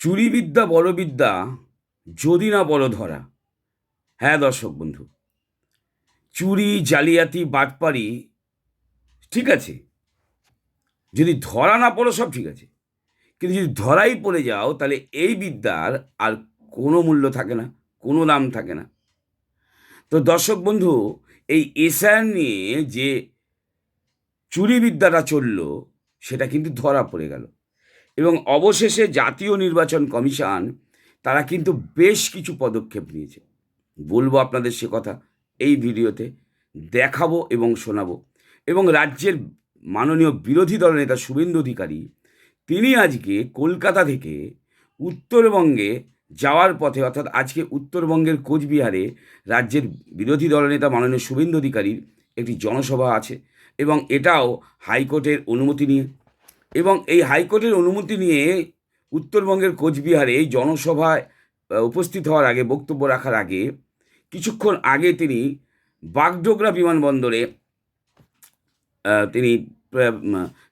চুরি বিদ্যা বড় বিদ্যা যদি না বড় ধরা। হ্যাঁ দর্শক বন্ধু, চুরি, জালিয়াতি, বাটপারি ঠিক আছে। যদি ধরা না পড়ো সব ঠিক আছে। কিন্তু যদি ধরাই পড়ে যাও, তাহলে এই বিদ্যার আর কোনো মূল্য থাকে না, কোনো দাম থাকে না। তো দর্শক বন্ধু, এই এসআর নিয়ে যে চুরি বিদ্যাটা চলল, সেটা কিন্তু ধরা পড়ে গেল। এবং অবশেষে জাতীয় নির্বাচন কমিশন, তারা কিন্তু বেশ কিছু পদক্ষেপ নিয়েছে। বলব আপনাদের সে কথা এই ভিডিওতে, দেখাবো এবং শোনাবো। এবং রাজ্যের মাননীয় বিরোধী দলনেতা শুভেন্দু অধিকারী, তিনি আজকে কলকাতা থেকে উত্তরবঙ্গে যাওয়ার পথে, অর্থাৎ আজকে উত্তরবঙ্গের কোচবিহারে রাজ্যের বিরোধী দলনেতা মাননীয় শুভেন্দু অধিকারীর একটি জনসভা আছে এবং এটাও হাইকোর্টের অনুমতি নিয়ে এবং এই হাইকোর্টের অনুমতি নিয়ে উত্তরবঙ্গের কোচবিহারে এই জনসভায় উপস্থিত হওয়ার আগে, বক্তব্য রাখার আগে কিছুক্ষণ আগে তিনি বাগডোগরা বিমানবন্দরে তিনি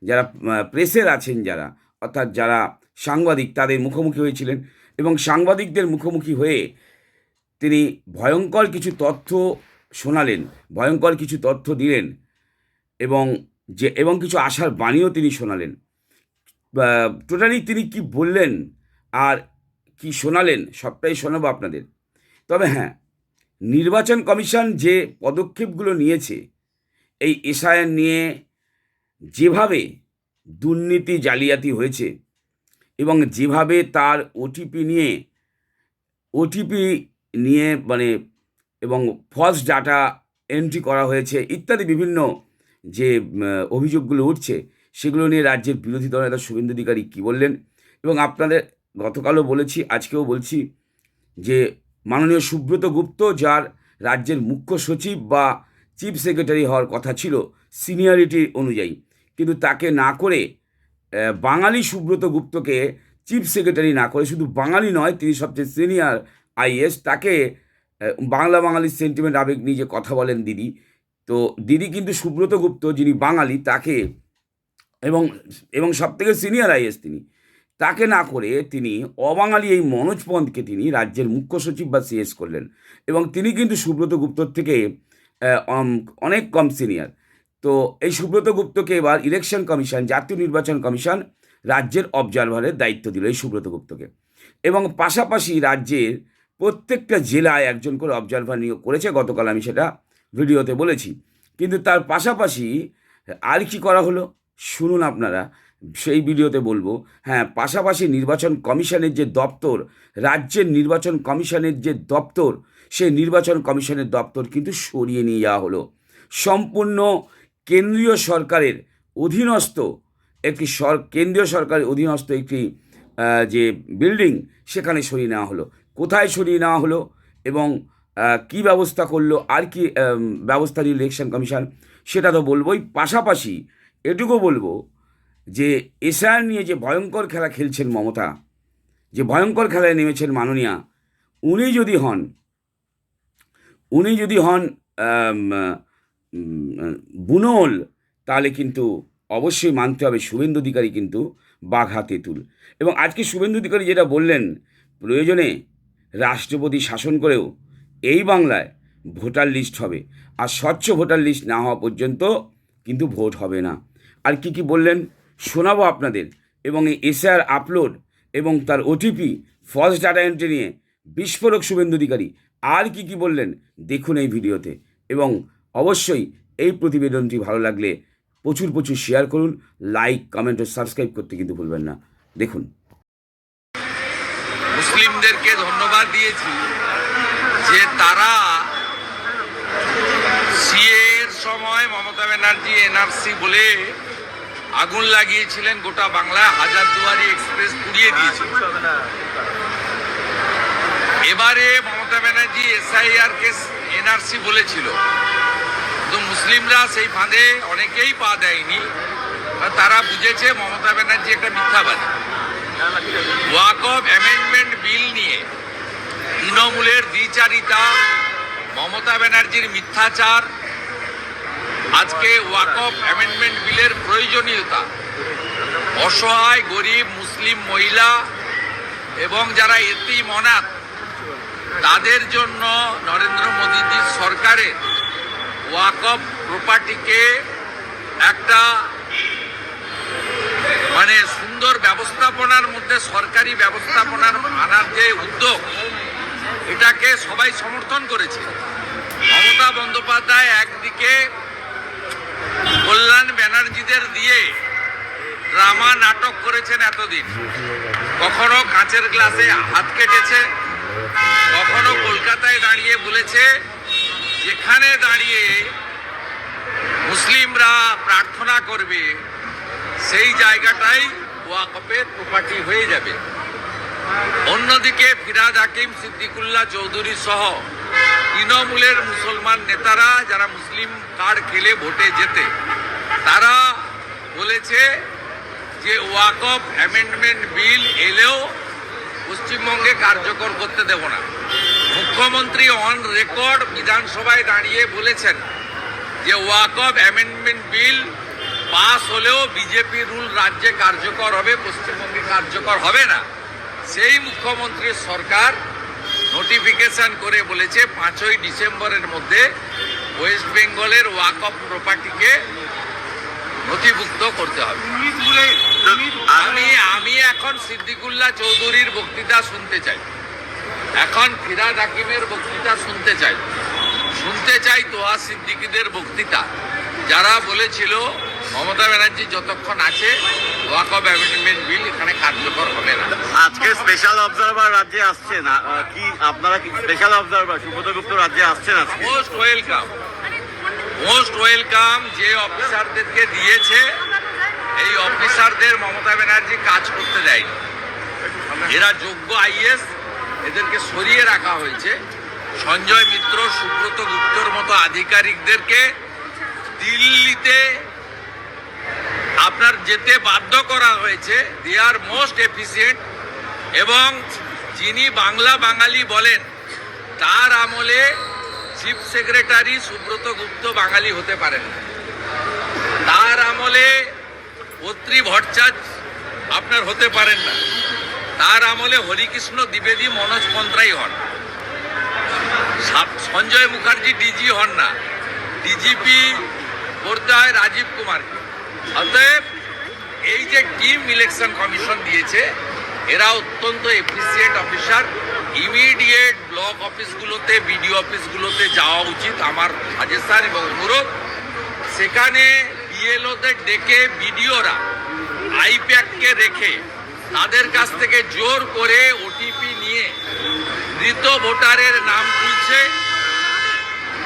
যারা প্রেসের আছেন যারা, অর্থাৎ যারা সাংবাদিক, তাদের মুখোমুখি হয়েছিলেন এবং সাংবাদিকদের মুখোমুখি হয়ে তিনি ভয়ঙ্কর কিছু তথ্য শোনালেন, ভয়ঙ্কর কিছু তথ্য দিলেন এবং যে, এবং কিছু আশার বাণীও তিনি শোনালেন। টোটালি তিনি কি বললেন আর কি শোনালেন সবটাই শোনাবো আপনাদের। তবে হ্যাঁ নির্বাচন কমিশন যে পদক্ষেপগুলো নিয়েছে, এই এসআইআর নিয়ে যেভাবে দুর্নীতি জালিয়াতি হয়েছে এবং যেভাবে তার ওটিপি নিয়ে ওটিপি নিয়ে মানে এবং ফলস ডাটা এন্ট্রি করা হয়েছে ইত্যাদি বিভিন্ন যে অভিযোগগুলো উঠছে সেগুলো নিয়ে রাজ্যের বিরোধী দল নেতা শুভেন্দু অধিকারী কী বললেন? এবং আপনাদের গতকালও বলেছি, আজকেও বলছি যে মাননীয় সুব্রত গুপ্ত, যার রাজ্যের মুখ্য সচিব বা চিফ সেক্রেটারি হওয়ার কথা ছিল সিনিয়রিটি অনুযায়ী। কিন্তু তাকে না করে বাঙালি সুব্রত গুপ্তকে চিফ সেক্রেটারি না করে, শুধু বাঙালি নয়, তিনি সবচেয়ে সিনিয়র আইএস, তাকে বাংলা বাঙালির সেন্টিমেন্ট আবেগ নিয়ে যে কথা বলেন দিদি। তো দিদি কিন্তু সুব্রত গুপ্ত যিনি বাঙালি, তাকে এবং এবং সব থেকে সিনিয়র আইএস তিনি। তাকে না করে তিনি অবাঙালি এই মনোজ পন্থকে তিনি রাজ্যের মুখ্য সচিব বা সিএস করলেন। এবং তিনি কিন্তু সুব্রত গুপ্তর থেকে অনেক কম সিনিয়র তো এই সুব্রত গুপ্তকে এবার ইলেকশন কমিশন জাতীয় নির্বাচন কমিশন রাজ্যের অবজারভারের দায়িত্ব দিল এই সুব্রত গুপ্তকে। এবং পাশাপাশি রাজ্যের প্রত্যেকটা জেলায় একজন করে অবজারভার নিয়োগ করেছে, গতকাল আমি সেটা ভিডিওতে বলেছি। কিন্তু তার পাশাপাশি আর কি করা হলো? শুনুন আপনারা, সেই ভিডিওতে বলব হ্যাঁ পাশাপাশি নির্বাচন কমিশনের যে দপ্তর, রাজ্যের নির্বাচন কমিশনের যে দপ্তর, সেই নির্বাচন কমিশনের দপ্তর কিন্তু সরিয়ে নিয়ে যাওয়া হলো। সম্পূর্ণ কেন্দ্রীয় সরকারের অধীনস্থ একটি সর, কেন্দ্রীয় সরকারের অধীনস্থ একটি যে বিল্ডিং, সেখানে সরিয়ে নেওয়া হলো। কোথায় সরিয়ে নেওয়া হলো এবং কি ব্যবস্থা করল, আর কি ব্যবস্থা নিল ইলেকশন কমিশন, সেটা তো বলবোই। পাশাপাশি এটুকু বলব যে এসআর নিয়ে যে ভয়ঙ্কর খেলা খেলছেন মমতা, যে ভয়ঙ্কর খেলায় নেমেছেন মাননীয়া, উনি যদি হন, উনি যদি হন বুনল, তাহলে কিন্তু অবশ্যই মানতে হবে শুভেন্দু অধিকারী কিন্তু বাঘা তেঁতুল এবং আজকে শুভেন্দু অধিকারী যেটা বললেন, প্রয়োজনে রাষ্ট্রপতি শাসন করেও এই বাংলায় ভোটার লিস্ট হবে। আর স্বচ্ছ ভোটার লিস্ট না হওয়া পর্যন্ত কিন্তু ভোট হবে না। আর কি কি বললেন শোনাবো আপনাদের। এবং এই এসআর আপলোড এবং তার ওটিপি ফলস ডাটা এন্ট্রি নিয়ে বিস্ফোরক শুভেন্দু অধিকারী আর কি কি বললেন দেখুন এই ভিডিওতে। এবং অবশ্যই এই প্রতিবেদনটি ভালো লাগলে প্রচুর প্রচুর শেয়ার করুন লাইক কমেন্ট ও সাবস্ক্রাইব করতে কিন্তু ভুলবেন না। দেখুন। মুসলিমদেরকে ধন্যবাদ দিয়েছি যে তারা সিএ সময় মমতা ব্যানার্জি এনআরসি বলে আগুন লাগিয়েছিলেন গোটা বাংলায় হাজারদুয়ারি এক্সপ্রেস পুড়িয়ে দিয়েছিল। এবারে মমতা ব্যানার্জি এসআইআর কে এনআরসি বলেছিল। তো মুসলিমরা সেই ফাঁদে অনেকেই পা দেয়নি। তারা বুঝেছে মমতা ব্যানার্জি একটা মিথ্যাবাদী। ওয়াকফ অ্যামেন্ডমেন্ট বিল নিয়ে তৃণমূলের দ্বিচারিতা, মমতা ব্যানার্জির মিথ্যাচার আজকে ওয়াকফ অ্যামেন্ডমেন্ট বিলের প্রয়োজনীয়তা। অসহায়, গরিব, মুসলিম, মহিলা এবং যারা এতি মনাত তাদের জন্য নরেন্দ্র মোদীজির সরকারের ওয়াকফ প্রপার্টিকে একটা মানে সুন্দর ব্যবস্থাপনার মধ্যে, সরকারি ব্যবস্থাপনার আনার যে উদ্যোগ, এটাকে সবাই সমর্থন করেছে। মমতা বন্দ্যোপাধ্যায় একদিকে কল্যাণ ব্যানার্জিদের দিয়ে ড্রামা নাটক করেছেন এতদিন। কখনো কাঁচের গ্লাসে হাত কেটেছে, কখনো কলকাতায় দাঁড়িয়ে বলেছে, যেখানে দাঁড়িয়ে মুসলিমরা প্রার্থনা করবে, সেই জায়গাটাই ওয়াকফের প্রপার্টি হয়ে যাবে। অন্যদিকে ফিরাদ হাকিম, সিদ্দিকুল্লাহ চৌধুরী সহ তৃণমূলের মুসলমান নেতারা, যারা মুসলিম কার্ড খেলে ভোটে যেতে তারা বলেছে যে ওয়াকফ অ্যামেন্ডমেন্ট বিল এলেও পশ্চিমবঙ্গে কার্যকর করতে দেব না। মুখ্যমন্ত্রী অন রেকর্ড বিধানসভায় দাঁড়িয়ে বলেছেন যে ওয়াকফ অ্যামেন্ডমেন্ট বিল পাস হলেও বিজেপি রুল রাজ্যে কার্যকর হবে, পশ্চিমবঙ্গে কার্যকর হবে না। সেই মুখ্যমন্ত্রীর সরকার নোটিফিকেশন করে বলেছে, পাঁচই ডিসেম্বরের মধ্যে ওয়েস্ট বেঙ্গলের ওয়াকফ প্রপার্টিকে নথিভুক্ত করতে হবে। আমি আমি এখন সিদ্দিকুল্লাহ চৌধুরীর বক্তৃতা শুনতে চাই। এখন ফিরাদ হাকিমের বক্তৃতা শুনতে চাই। শুনতে চাই তোহা সিদ্দিকিদের বক্তৃতা। যারা বলেছিল মমতা ব্যানার্জি যতক্ষণ আছে ওয়াকফ অ্যামেন্ডমেন্ট বিল এখানে কার্যকর হবে না। আজকে স্পেশাল অবজারভার রাজ্যে আসছেন। আ- আ, কি আপনারা কি স্পেশাল অবজারভার সুব্রত গুপ্ত রাজ্যে আসছেন আজকে? মোস্ট ওয়েলকাম মোস্ট ওয়েলকাম যে অফিসারদেরকে দিয়েছে, এই অফিসারদের মমতা ব্যানার্জি কাজ করতে দেয়নি। এরা যোগ্য আইএস, এদেরকে সরিয়ে রাখা হয়েছে। সঞ্জয় মিত্র, সুব্রত গুপ্তর মতো আধিকারিকদেরকে দিল্লিতে আপনার যেতে বাধ্য করা হয়েছে। দে আর মোস্ট এফিসিয়েন্ট এবং যিনি বাংলা বাঙালি বলেন, তার আমলে চিফ সেক্রেটারি সুব্রত গুপ্ত বাঙালি হতে পারেন তার আমলে অত্রি ভট্টাচার্য আপনার হতে পারেন না। তার আমলে হরিকৃষ্ণ দ্বিবেদী মনোজ পন্ত্রাই হন। সঞ্জয় মুখার্জি ডিজি হন না। ডিজিপি করতে হয় রাজীব কুমারকে অতএব এই যে টিম ইলেকশন কমিশন দিয়েছে, এরা অত্যন্ত এফিসিয়েন্ট অফিসার। ইমিডিয়েট ব্লক অফিসগুলোতে, বিডিও অফিসগুলোতে যাওয়া উচিত আমার সাজেশন এবং অনুরোধ। সেখানে বিএলওদের ডেকে বিডিওরা আইপ্যাককে রেখে তাদের কাছ থেকে জোর করে ওটিপি নিয়ে মৃত ভোটারের নাম তুলছে।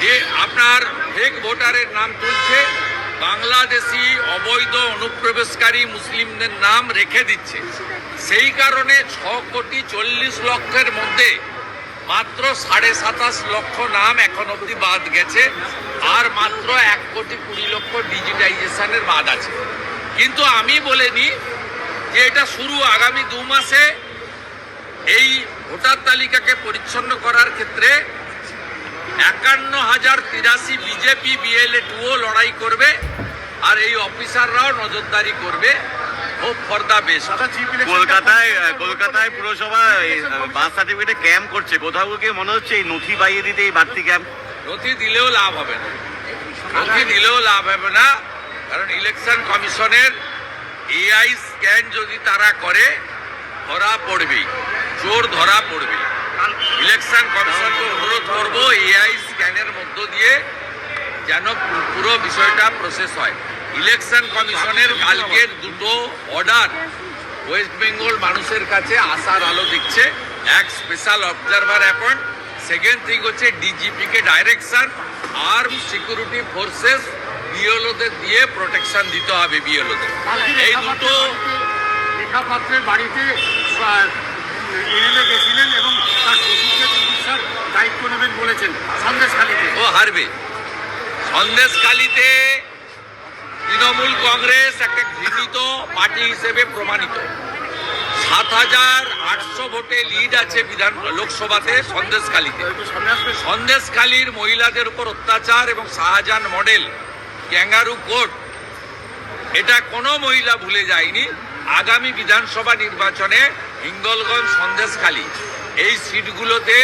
যে আপনার ফেক ভোটারের নাম তুলছে বাংলাদেশি অবৈধ অনুপ্রবেশকারী মুসলিমদের নাম রেখে দিচ্ছে। সেই কারণে ছ কোটি চল্লিশ লক্ষের মধ্যে মাত্র সাড়ে সাতাশ লক্ষ নাম এখন অবধি বাদ গেছে, আর মাত্র এক কোটি কুড়ি লক্ষ ডিজিটাইজেশনের বাদ আছে। কিন্তু আমি বলিনি যে এটা শুরু আগামী দু মাসে এই ভোটার তালিকাকে পরিচ্ছন্ন করার ক্ষেত্রে একান্ন হাজার তিরাশি বিজেপি বিএলএ টুও লড়াই করবে আর এই অফিসাররাও নজরদারি করবে। হোপ ফর দ্য বেস্ট কলকাতায় কলকাতায় পুরসভা বাস সার্টিফিকেটে ক্যাম্প করছে। কোথাও গিয়ে মনে হচ্ছে এই নথি দিতে এই বাড়তি ক্যাম্প নথি দিলেও লাভ হবে না। নথি দিলেও লাভ হবে না। কারণ ইলেকশন কমিশনের এআই স্ক্যান যদি তারা করে ধরা পড়বেই। চোর ধরা পড়বে ইলেকশন করব এআই স্ক্যানের মধ্য দিয়ে যেন পুরো বিষয়টা প্রসেস হয়। ইলেকশন কমিশনের কালকের দুটো অর্ডার ওয়েস্ট বেঙ্গল মানুষের কাছে আসার আলো দিচ্ছে এক special observer appoint second thing হচ্ছে ডিজিপিকে ডাইরেকশন আর্ম সিকিউরিটি ফোর্সেস বিএলওদের দিয়ে প্রোটেকশন দিতে হবে বিএলওদের এই দুটো লেখাপাত্রের বাড়িতে এমএলএ গেছিলেন এবং তার শ্বশুরকে চিকিৎসার দায়িত্ব নেবেন বলেছেন সন্দেশখালীতে। ও হারবে। সন্দেশখালিতে তৃণমূল কংগ্রেস একটা ঘৃণিত পার্টি হিসেবে প্রমাণিত। সাত হাজার আটশো ভোটে লিড আছে বিধান লোকসভাতে সন্দেশখালিতে। সন্দেশখালীর মহিলাদের উপর অত্যাচার এবং শাহজাহান মডেল ক্যাঙ্গারু কোর্ট এটা কোনো মহিলা ভুলে যায়নি। আগামী বিধানসভা নির্বাচনে হিঙ্গলগঞ্জ সন্দেশখালী এই সিটগুলোতে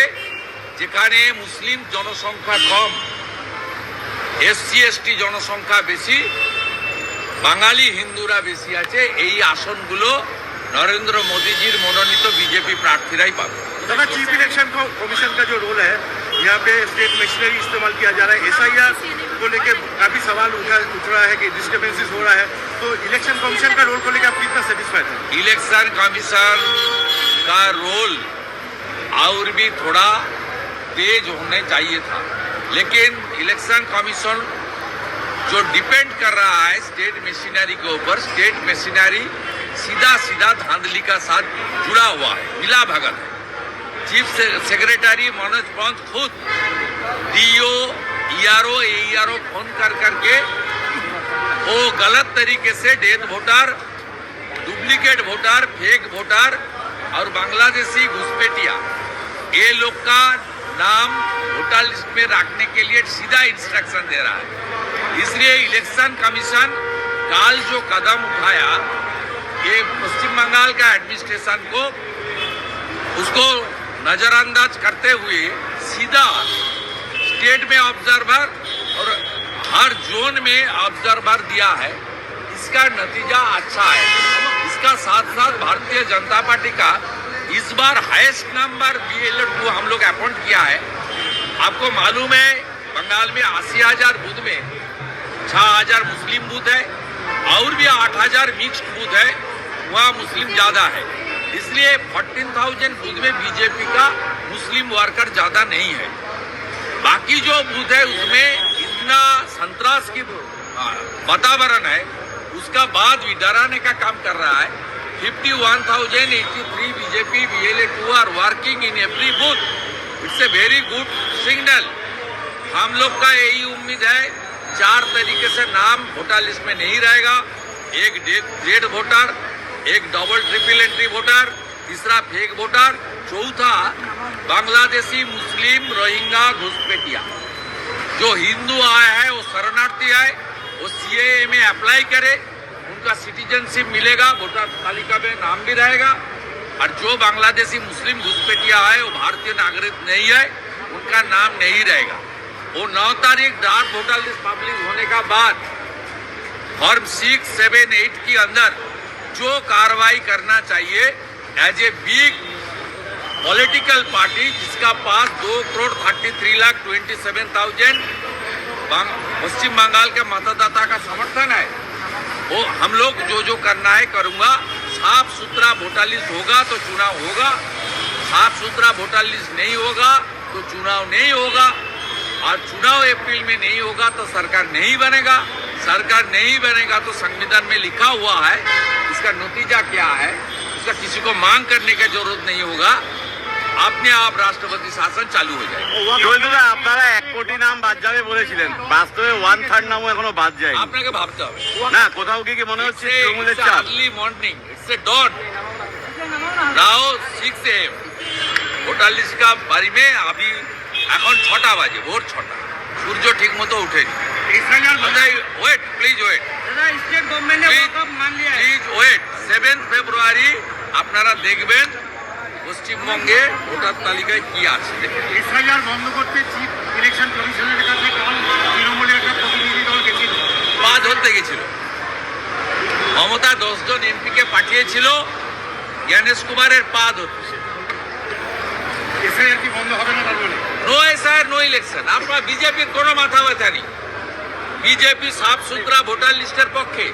যেখানে মুসলিম জনসংখ্যা কম এসসি এসটি জনসংখ্যা বেশি বাঙালি হিন্দুরা বেশি আছে এই আসনগুলো নরেন্দ্র মোদীজির মনোনীত বিজেপি প্রার্থীরাই পাবে दादा चीफ इलेक्शन को कमीशन का जो रोल है यहाँ पे स्टेट मशीनरी इस्तेमाल किया जा रहा है एस को लेके काफ़ी सवाल उठा, उठ रहा है कि डिस्टर्बेंसेस हो रहा है। तो इलेक्शन कमीशन का रोल को लेकर आप कितना सेटिस्फाइड हैं? इलेक्शन कमीशन का रोल और भी थोड़ा तेज होने चाहिए था। लेकिन इलेक्शन कमीशन जो डिपेंड कर रहा है स्टेट मशीनरी के ऊपर स्टेट मशीनरी सीधा सीधा धांधली का साथ जुड़ा हुआ है, मिला भगत है। चीफ सेक्रेटरी मनोज पंत खुद डीओ ईआरओ एईआरओ फ़ोन कर करके वो गलत तरीके से death voter, duplicate voter, fake voter और बांग्लादेशी घुसपैठिया। ये लोग का नाम वोटर लिस्ट में रखने के लिए सीधा इंस्ट्रक्शन दे रहा है। इसलिए इलेक्शन कमीशन काल जो कदम उठाया, ये पश्चिम बंगाल का एडमिनिस्ट्रेशन को उसको नजरअंदाज करते हुए सीधा स्टेट में ऑब्जर्वर और हर जोन में ऑब्जर्वर दिया है। इसका नतीजा अच्छा है। इसका साथ साथ भारतीय जनता पार्टी का इस बार highest number B L two हम लोग अपॉइंट किया है। आपको मालूम है, बंगाल में अस्सी हज़ार बूथ में छह हज़ार मुस्लिम बूथ है और भी आठ हज़ार मिक्स्ड बूथ है, वहाँ मुस्लिम ज़्यादा है। इसलिए फोर्टीन थाउज़ेंड बूथ में बीजेपी का मुस्लिम वर्कर ज़्यादा नहीं है। बाकी जो बूथ है, उसमें इतना संतरास की वातावरण है, उसका बाद भी डराने का काम कर रहा है। Fifty one thousand eighty three BJP B L A two are working in every booth it's a very good signal हम लोग का यही उम्मीद है, चार तरीके से नाम वोटर लिस्ट में नहीं रहेगा। एक डेड वोटर एक डबल ट्रिपल एंट्री वोटर तीसरा फेक वोटर, चौथा बांग्लादेशी मुस्लिम रोहिंगा घुसपैठिया। जो हिंदू आया है, वो शरणार्थी आए, वो सीएए में अप्लाई करे, उनका सिटीजनशिप मिलेगा, वोटर तालिका में नाम भी रहेगा। और जो बांग्लादेशी मुस्लिम घुसपैठिया है वो भारतीय नागरिक नहीं है उनका नाम नहीं रहेगा। वो नौ तारीख डार्क वोटर लिस्ट पब्लिश होने का बाद फॉर्म सिक्स सेवन एट के अंदर जो कार्रवाई करना चाहिए as a big political party जिसका पास दो crore thirty three lakh twenty seven thousand Paschim Bengal के मतदाता का समर्थन है। वो हम लोग जो जो करना है करूँगा। साफ़ सुथरा वोटर लिस्ट होगा तो चुनाव होगा। साफ़ सुथरा वोटर लिस्ट नहीं होगा तो चुनाव नहीं होगा। और चुनाव अप्रैल में नहीं होगा तो सरकार नहीं बनेगा। सरकार नहीं बनेगा तो संविधान में लिखा हुआ है। इसका नतीजा क्या है? इसका किसी को मांग करने की जरूरत नहीं होगा अपने आप राष्ट्रपति शासन चालू हो जाएगा জয়দুদা আপনারা এক কোটি নাম বাদ যাবে বলেছিলেন বাস্তবে ওয়ান থার্ড নামও এখনো বাদ যায়নি আপনাকে ভাবতে হবে না কোথাও গিয়ে কি মনে হচ্ছে তৃণমূলের চাপ early morning it's a dot now six AM voter list का বাড়ি में अभी এখন ছটা বাজে ভোর ছটা সূর্য ঠিক মতো উঠেনি wait please wait state government ने वक़्फ़ मान लिया প্লিজ ওয়েট সেভেন ফেব্রুয়ারি আপনারা দেখবেন পশ্চিমবঙ্গে ভোটার তালিকায় কি আছে। এসআইআর বন্ধ করতে চিফ ইলেকশন কমিশনের কাছে তৃণমূলের একটা প্রতিনিধি দল গেছিল। পা ধরতে গেছিল। মমতা দশজন এমপিকে পাঠিয়েছিল জ্ঞানেশ কুমারের পা ধরতে। এসআইআর কি বন্ধ হবে না নো এসআর নো ইলেকশন আপনার বিজেপির কোনো মাথা ব্যথা নেই। বিজেপি সাফ সুতরা ভোটার লিস্টের পক্ষে।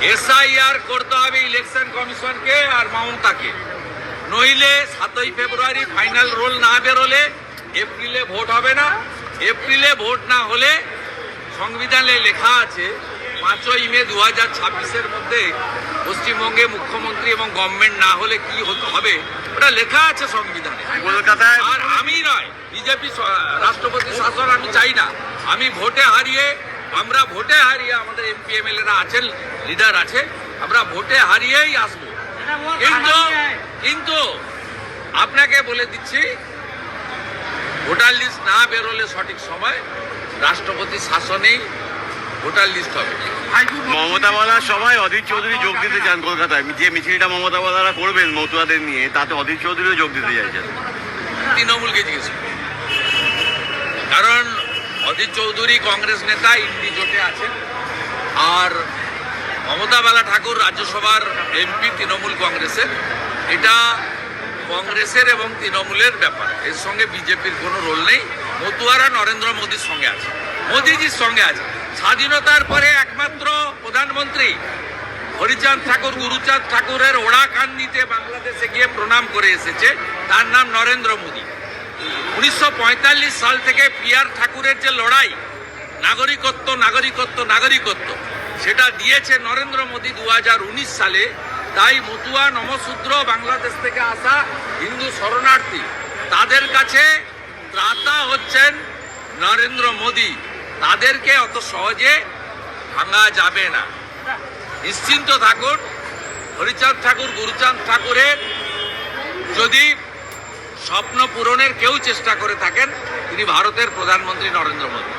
এসআইআর করতে হবে ইলেকশন কমিশনকে আর মমতাকে নইলে সাতই ফেব্রুয়ারি ফাইনাল রোল না বেরোলে এপ্রিলে ভোট হবে না। এপ্রিলে ভোট না হলে সংবিধানে লেখা আছে পাঁচই মে দু হাজার ছাব্বিশের মধ্যে পশ্চিমবঙ্গে মুখ্যমন্ত্রী এবং গভর্নমেন্ট না হলে কি হতে হবে? ওটা লেখা আছে সংবিধানে। কলকাতায়? আর আমি নয় বিজেপি রাষ্ট্রপতি শাসন আমি চাই না। আমি ভোটে হারিয়ে আমরা ভোটে হারিয়ে আমাদের এমপি এমএলএরা আছেন লিডার আছে আমরা ভোটে হারিয়েই আসব। কিন্তু কিন্তু আপনাকে বলে দিচ্ছি ভোটার লিস্ট না বেরোলে সঠিক সময় রাষ্ট্রপতি শাসনেই ভোটার লিস্ট হবে। মমতা বলার সময় অধীর চৌধুরী যোগ দিতে চান কলকাতায়। যে মিছিলটা মমতা বলারা করবেন মতুয়াদের নিয়ে তাতে অধীর চৌধুরীও যোগ দিতে চাইছেন। তৃণমূলকে জিজ্ঞেস কারণ অজিত চৌধুরী কংগ্রেস নেতা, ইন্ডি জোটে আছেন। আর মমতা বালা ঠাকুর রাজ্যসভার এমপি তৃণমূল কংগ্রেসের। এটা কংগ্রেসের এবং তৃণমূলের ব্যাপার। এর সঙ্গে বিজেপির কোনো রোল নেই। মতুয়ারা নরেন্দ্র মোদীর সঙ্গে আছে। মোদীজির সঙ্গে আছে। স্বাধীনতার পরে একমাত্র প্রধানমন্ত্রী হরিচাঁদ ঠাকুর, গুরুচাঁদ ঠাকুরের ওড়াকান্দিতে বাংলাদেশে গিয়ে প্রণাম করে এসেছে। তার নাম নরেন্দ্র মোদী। উনিশশো পঁয়তাল্লিশ সাল থেকে পিয়ার ঠাকুরের যে লড়াই, নাগরিকত্ব নাগরিকত্ব নাগরিকত্ব, সেটা দিয়েছে নরেন্দ্র মোদী দু হাজার উনিশ সালে। তাই মতুয়া নমশূদ্র বাংলাদেশ থেকে আসা হিন্দু শরণার্থী, তাদের কাছে ত্রাতা হচ্ছেন নরেন্দ্র মোদী। তাদেরকে অত সহজে ভাঙা যাবে না। নিশ্চিন্ত থাকুন, হরিচাঁদ ঠাকুর, গুরুচাঁদ ঠাকুরের যদি স্বপ্ন পূরণের কেউ চেষ্টা করে থাকেন তিনি ভারতের প্রধানমন্ত্রী নরেন্দ্র মোদী।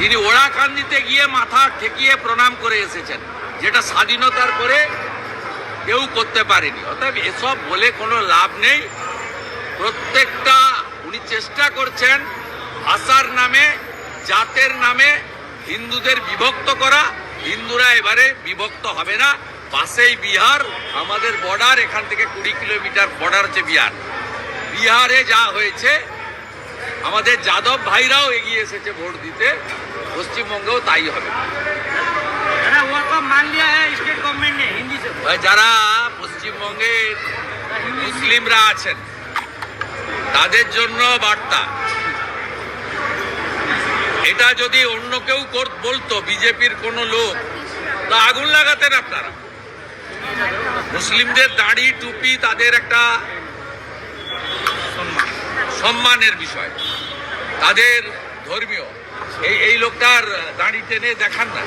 তিনি ওড়াকান্দিতে গিয়ে মাথা ঠেকিয়ে প্রণাম করে এসেছেন, যেটা স্বাধীনতার পরে কেউ করতে পারেনি। অতএব এসব বলে কোনো লাভ নেই। প্রত্যেকটা উনি চেষ্টা করছেন ভাষার নামে, জাতের নামে হিন্দুদের বিভক্ত করা। হিন্দুরা এবারে বিভক্ত হবে না। পাশেই বিহার, আমাদের বর্ডার এখান থেকে কুড়ি কিলোমিটার বর্ডার হচ্ছে বিহার। বিহারে যা হয়েছে আমাদের যাদব ভাইরাও এগিয়ে এসেছে ভোট দিতে পশ্চিমবঙ্গেও তাই হবে। যারা পশ্চিমবঙ্গের মুসলিমরা আছেন তাদের জন্য বার্তা। এটা যদি অন্য কেউ বলতো বিজেপির কোনো লোক তো আগুন লাগাতেন আপনারা। মুসলিমদের দাড়ি টুপি তাদের একটা সম্মানের বিষয়। তাদের ধর্মীয়। এই এই লোকটার দাঁড়ি টেনে দেখান না।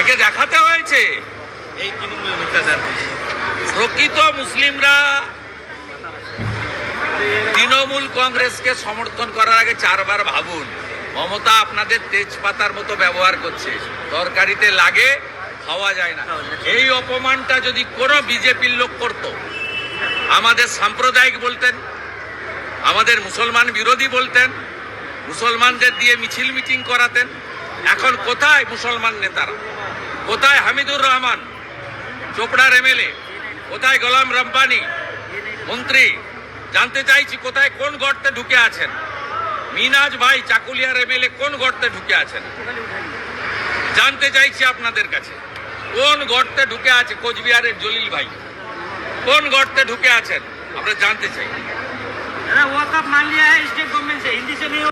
একে দেখাতে হয়েছে। প্রকৃত মুসলিমরা তৃণমূল কংগ্রেসকে সমর্থন করার আগে চারবার ভাবুন মমতা আপনাদের তেজপাতার মতো ব্যবহার করছে। তরকারিতে লাগে খাওয়া যায় না। এই অপমানটা যদি কোনো বিজেপির লোক করত আমাদের সাম্প্রদায়িক বলতেন আমাদের মুসলমান বিরোধী বলতেন, মুসলমানদের দিয়ে মিছিল মিটিং করাতেন। এখন কোথায় মুসলমান নেতারা? কোথায় হামিদুর রহমান, চোপড়ার এমএলএ? কোথায় গোলাম রব্বানি? মন্ত্রী, জানতে চাইছি কোথায় কোন গর্তে ঢুকে আছেন? মিনাজ ভাই চাকুলিয়ার এমএলএ কোন গর্তে ঢুকে আছেন? জানতে চাইছি আপনাদের কাছে, কোন গর্তে ঢুকে আছে কোচবিহারের জলিল ভাই? কোন গর্তে ঢুকে আছেন? আমরা জানতে চাই। दादा कब मान लिया है स्टेट गवर्नमेंट से। हिंदी से नहीं